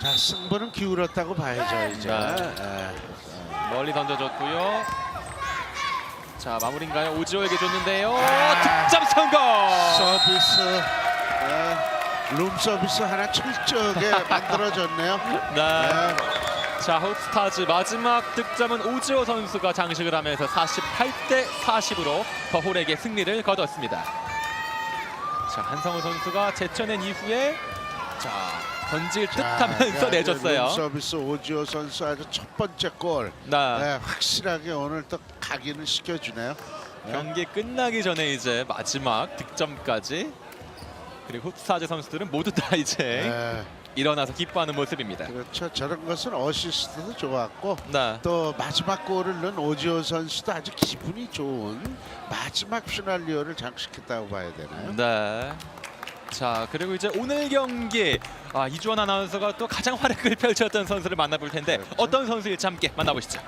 자 승부는 기울었다고 봐야죠 이제. 네. 예. 멀리 던져줬고요. 자 마무리인가요? 오지호에게 줬는데요. 아. 득점 성공. 서비스 예. 룸 서비스 하나 철저하게 만들어졌네요. 네. 예. 자 홉스타즈 마지막 득점은 오지호 선수가 장식을 하면서 48대 40으로 더홀에게 승리를 거뒀습니다. 자 한성우 선수가 제쳐낸 이후에 자 던질 듯하면서 자, 내줬어요. 룸 서비스 오지오 선수 아주 첫 번째 골. 네. 네, 확실하게 오늘 또 각인을 시켜주네요. 네. 경기 끝나기 전에 이제 마지막 득점까지 그리고 흡사제 선수들은 모두 다 이제 네, 일어나서 기뻐하는 모습입니다. 그렇죠. 저런 것은 어시스트도 좋았고 네. 또 마지막 골을 넣은 오지오 선수도 아주 기분이 좋은 마지막 피날리오를 장식했다고 봐야 되나요? 네. 자 그리고 이제 오늘 경기 아, 이주원 아나운서가 또 가장 활약을 펼쳤던 선수를 만나볼 텐데 그렇죠. 어떤 선수일지 함께 만나보시죠.